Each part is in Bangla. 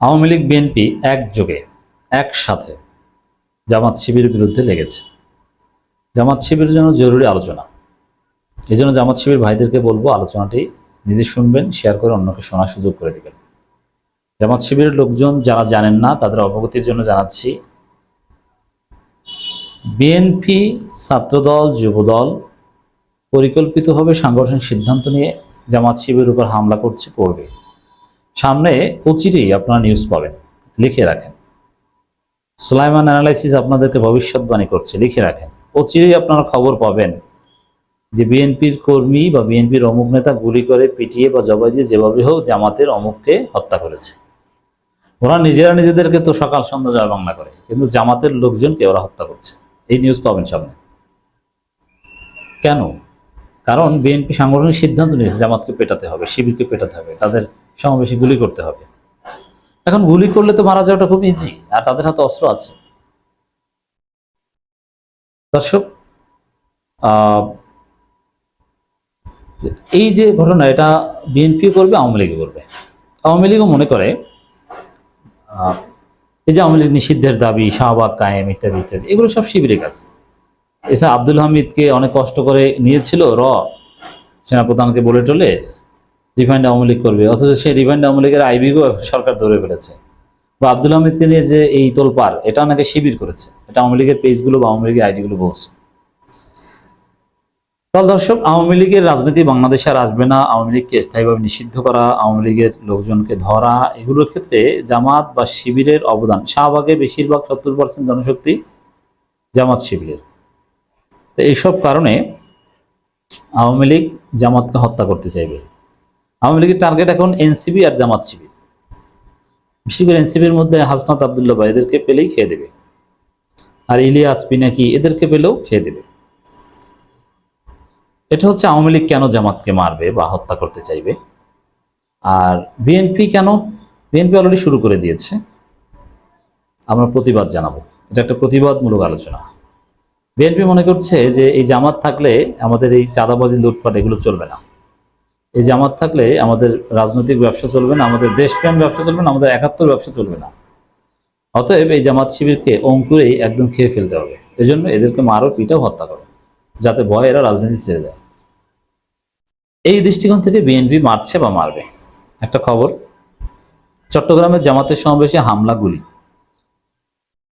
আওয়ামী লীগ বিএনপি একযোগে, একসাথে জামাত শিবির বিরুদ্ধে লেগেছে। জামাত শিবিরের জন্য জরুরি আলোচনা। এই জন্য জামাত শিবির ভাইদেরকে বলব, আলোচনাটি নিজে শুনবেন শেয়ার করে অন্যকে শোনার সুযোগ করে দেবেন। জামাত শিবিরের লোকজন যারা জানেন না, তাদের অবগতির জন্য জানাচ্ছি বিএনপি ছাত্রদল, যুবদল পরিকল্পিতভাবে সাংগঠনিক সিদ্ধান্ত নিয়ে জামাত শিবিরের উপর হামলা করছে, করবে। সামনে অচিরেই আপনারা নিউজ পাবেন। লিখে রাখেন। সুলাইমান অ্যানালাইসিস আপনাদেরকে ভবিষ্যৎবাণী করছে, লিখে রাখেন। অচিরেই আপনারা খবর পাবেন যে বিএনপির কর্মী বা বিএনপির অমুক নেতা গুলি করে পিটিয়ে বা জবাই দিয়ে যেভাবে হোক জামাতের অমুককে হত্যা করেছে। ওরা নিজেরা নিজেদেরকে তো সকাল সন্ধ্যা জয় বাংলা করে, কিন্তু জামাতের লোকজনকে ওরা হত্যা করছে। এই নিউজ পাবেন সামনে। কেন? কারণ বিএনপি সাংগঠনিক সিদ্ধান্ত নিয়েছে, জামাতকে পেটাতে হবে, শিবিরকে পেটাতে হবে, তাদের সমাবেশে গুলি করতে হবে। এখন গুলি করলে তো মারা যাওয়াটা খুব ইজি আর তাদের হাতে অস্ত্র আছে। দর্শক এই যে ঘটনা, এটা বিএনপি করবে, আওয়ামী লীগও করবে। আওয়ামী লীগও মনে করে এই যে আওয়ামী লীগ নিষিদ্ধের দাবি, শাহবাগ কায়েম ইত্যাদি ইত্যাদি, এগুলো সব শিবিরের কাছে এছাড়া আব্দুল হামিদকে অনেক কষ্ট করে নিয়েছিল র, সেনাপ্রধানকে বলে টলে রিফাইন্ড আওয়ামী লীগ করবে। অথচ সেই রিফাইন্ড আওয়ামী লীগের আইবিগো সরকার ধরে ফেলেছে। বা আব্দুল হামিদকে নিয়ে যে এই তোলপার এটা নাকি শিবির করেছে। এটা আওয়ামী লীগের পেজগুলো বা আওয়ামী লীগের আইডিগুলো বলছে। তাহলে দর্শক, আওয়ামী লীগের রাজনীতি বাংলাদেশে আর আসবে না। আওয়ামী লীগকে স্থায়ীভাবে নিষিদ্ধ করা, আওয়ামী লীগের লোকজনকে ধরা, এগুলোর ক্ষেত্রে জামাত বা শিবিরের অবদান। শাহবাগে বেশিরভাগ সত্তর পার্সেন্ট জনশক্তি জামাত শিবিরের। তো এইসব কারণে আওয়ামী লীগ জামাতকে হত্যা করতে চাইবে। আওয়ামী লীগের টার্গেট এখন এনসিবি আর জামাত শিবির। বিশেষ করে এনসিবির মধ্যে হাসনাত আবদুল্লাহ ভাই, এদেরকে পেলেই খেয়ে দেবে। আর ইলিয়াস পিনাকি, এদেরকে পেলেও খেয়ে দেবে। এটা হচ্ছে আওয়ামী লীগ কেন জামাতকে মারবে বা হত্যা করতে চাইবে? আর বিএনপি কেন? বিএনপি অলরেডি শুরু করে দিয়েছে। আমরা প্রতিবাদ জানাব। এটা একটা প্রতিবাদমূলক আলোচনা। বিএনপি মনে করছে যে এই জামাত থাকলে আমাদের এই চাঁদাবাজি, লুটপাট এগুলো চলবে না। এই জামাত থাকলে আমাদের রাজনৈতিক ব্যবসা চলবে না, আমাদের দেশপ্রেম ব্যবসা চলবে না, আমাদের একাত্তর ব্যবসা চলবে না। অতএব এই জামাত শিবিরকে অঙ্কুরেই একদম খেয়ে ফেলতে হবে। এজন্য এদেরকে মারো পিটাও হত্যা করো, যাতে ভয় এরা রাজনীতি ছেড়ে দেয়। এই দৃষ্টিকোণ থেকে বিএনপি মারছে বা মারবে। একটা খবর, চট্টগ্রামের জামাতের সমাবেশে হামলা গুলি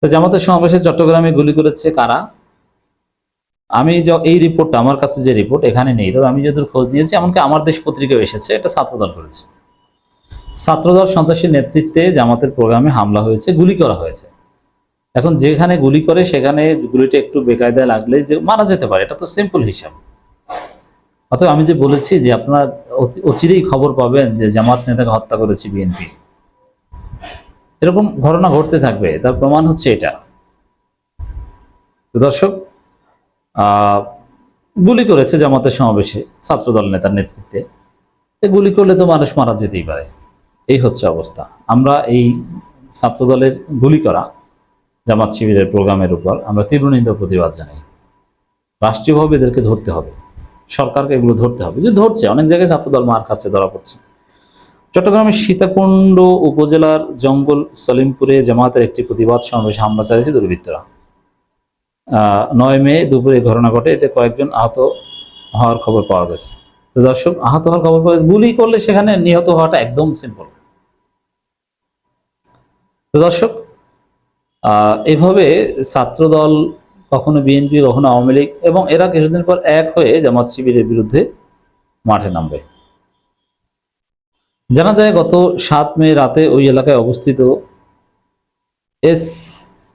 জামাতের সমাবেশে চট্টগ্রামে গুলি করেছে কারা? আমি এই রিপোর্টটা, আমার কাছে যে রিপোর্ট, এখানে নেই। তবে আমি যতদূর খোঁজ নিয়েছি, এমনকি আমার দেশ পত্রিকাও এসেছে, এটা ছাত্রদল করেছে। ছাত্রদল সন্ত্রাসীর নেতৃত্বে জামাতের প্রোগ্রামে হামলা হয়েছে, গুলি করা হয়েছে। এখন যেখানে গুলি করে, সেখানে গুলিটা একটু বেকায়দায় লাগলে যে মারা যেতে পারে, এটা তো সিম্পল হিসাব। অতএব আমি যে বলেছি যে আপনারা অচিরেই খবর পাবেন যে জামাত নেতাকে হত্যা করেছে বিএনপি। এরকম ঘটনা ঘটতে থাকবে, তার প্রমাণ হচ্ছে এটা। দর্শক গুলি করেছে জামাতের সমাবেশে ছাত্রদল নেতার নেতৃত্বে। গুলি করলে তো মানুষ মারা যেতেই পারে। এই হচ্ছে অবস্থা। আমরা এই ছাত্রদলের গুলি করা জামাত শিবিরের প্রোগ্রামের উপর আমরা তীব্র নিন্দা প্রতিবাদ জানাই। রাষ্ট্রীয়ভাবে এদেরকে ধরতে হবে। সরকারকে এগুলো ধরতে হবে। যে ধরছে, অনেক জায়গায় ছাত্রদল মার খাচ্ছে, ধরা পড়ছে। চট্টগ্রামের সীতাকুণ্ড উপজেলার জঙ্গল সলিমপুরে জামাতের একটি প্রতিবাদ সমাবেশে হামলা চালিয়েছে দুর্বৃত্তরা। নয় মে দুপুরে ঘটনা ঘটে, এতে কয়েকজন আহত হওয়ার খবর পাওয়া গেছে। তো দর্শক, আহত হওয়ার খবর পাওয়া গেছে। গুলি করলে সেখানে নিহত হওয়াটা একদম সিম্পল তো দর্শক এভাবে ছাত্রদল, কখনো বিএনপি, কখনো আওয়ামী লীগ এবং এরা কিছুদিন পর এক হয়ে জামাত শিবিরের বিরুদ্ধে মাঠে নামবে। জানা যায়, গত সাত মে রাতে ওই এলাকায় অবস্থিত এস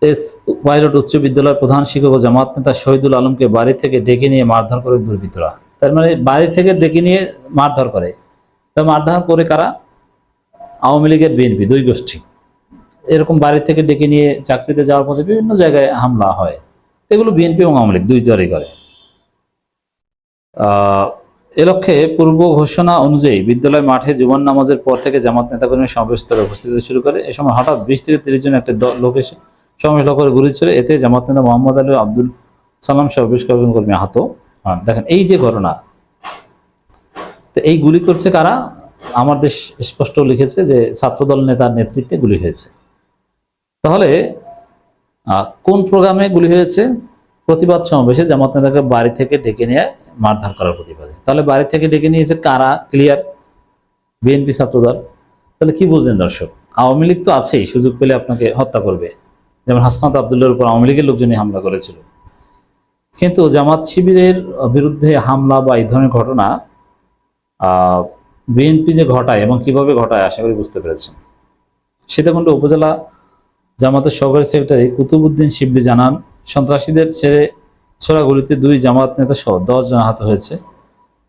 এস পাইলট উচ্চ বিদ্যালয়ের প্রধান শিক্ষক ও জামাত নেতা শহীদুল আলমকে বাড়ি থেকে ডেকে নিয়ে মারধর করে দুর্বৃত্তরা। তার মানে বাড়ি থেকে ডেকে নিয়ে মারধর করে। তা মারধর করে কারা? আওয়ামী লীগের বিএনপি, দুই গোষ্ঠী। এরকম বাড়ি থেকে ডেকে নিয়ে চাকরিতে যাওয়ার পথে বিভিন্ন জায়গায় হামলা হয়। এগুলো বিএনপি এবং আওয়ামী লীগ দুই দলই করে। এ লক্ষ্যে পূর্ব ঘোষণা অনুযায়ী বিদ্যালয় মাঠে জুবান নামাজের পর থেকে জামাত নেতাকর্মী সমাবেশ উপস্থিত শুরু করে। এ সময় হঠাৎ বিশ থেকে তিরিশ জন একটা লোক এসে সমাবেশ লক্ষ্য করে গুলি ছিল এতে জামাত নেতা মোহাম্মদ আলী আব্দুল সালাম সহ বেশ কয়েকজন কর্মী আহত হন। দেখেন, এই যে ঘটনা, তো এই গুলি করছে কারা? আমার দেশ স্পষ্ট লিখেছে যে ছাত্রদল নেতার নেতৃত্বে গুলি হয়েছে। তাহলে কোন প্রোগ্রামে গুলি হয়েছে? প্রতিবাদ সমাবেশে জামাত নেতাকে বাড়ি থেকে ডেকে নিয়ে মারধর করার প্রতিবাদে। তাহলে বাড়ি থেকে ডেকে নিয়েছে কারা? ক্লিয়ার? বিএনপি ছাত্রদল। তাহলে কি বুঝলেন দর্শক? আওয়ামী লীগ তো আছেই, সুযোগ পেলে আপনাকে হত্যা করবে। যেমন হাসনাত আবদুল্লার উপর আওয়ামী লীগের লোকজনই হামলা করেছিল। কিন্তু জামাত শিবিরের বিরুদ্ধে হামলা বা এই ধরনের ঘটনা বিএনপি যে ঘটায় এবং কীভাবে ঘটায় আশা করি বুঝতে পেরেছেন। সীতাকুণ্ড উপজেলা জামাতের সহকারী সেক্রেটারি কুতুবুদ্দিন শিবলি জানান, সন্ত্রাসীদের ছেড়ে ছোড়া গুলিতে দুই জামাত নেতা সহ দশ জন আহত হয়েছে।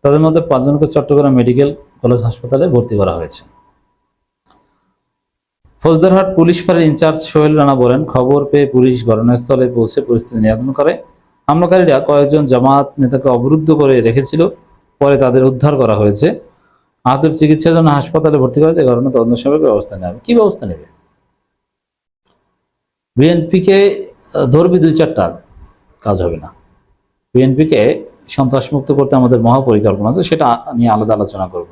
তাদের মধ্যে পাঁচজনকে চট্টগ্রাম মেডিকেল কলেজ হাসপাতালে ভর্তি করা হয়েছে। ফৌজদারহাট পুলিশ ফাঁড়ির ইনচার্জ সোহেল রানা বলেন, খবর পেয়ে পুলিশ ঘটনাস্থলে পৌঁছে পরিস্থিতি নিয়ন্ত্রণ করে। হামলাকারীরা কয়েকজন জামাত নেতাকে অবরুদ্ধ করে রেখেছিল, পরে তাদের উদ্ধার করা হয়েছে। আহতের চিকিৎসার জন্য হাসপাতালে ভর্তি করা হয়েছে ঘটনা তদন্ত সাপেক্ষে ব্যবস্থা নেবে কি ব্যবস্থা নেবে? বিএনপিকে ধরবি দুই চারটা কাজ হবে না। বিএনপিকে সন্ত্রাসমুক্ত করতে আমাদের মহাপরিকল্পনা আছে, সেটা নিয়ে আলাদা আলোচনা করব।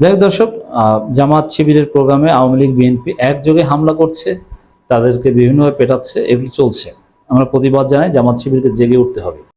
যাই দর্শক জামাত শিবিরের প্রোগ্রামে আওয়ামী লীগ, বিএনপি একযোগে হামলা করছে, তাদেরকে বিভিন্নভাবে পেটাচ্ছে, এগুলি চলছে। আমরা প্রতিবাদ জানাই, জামাত শিবিরকে জেগে উঠতে হবে।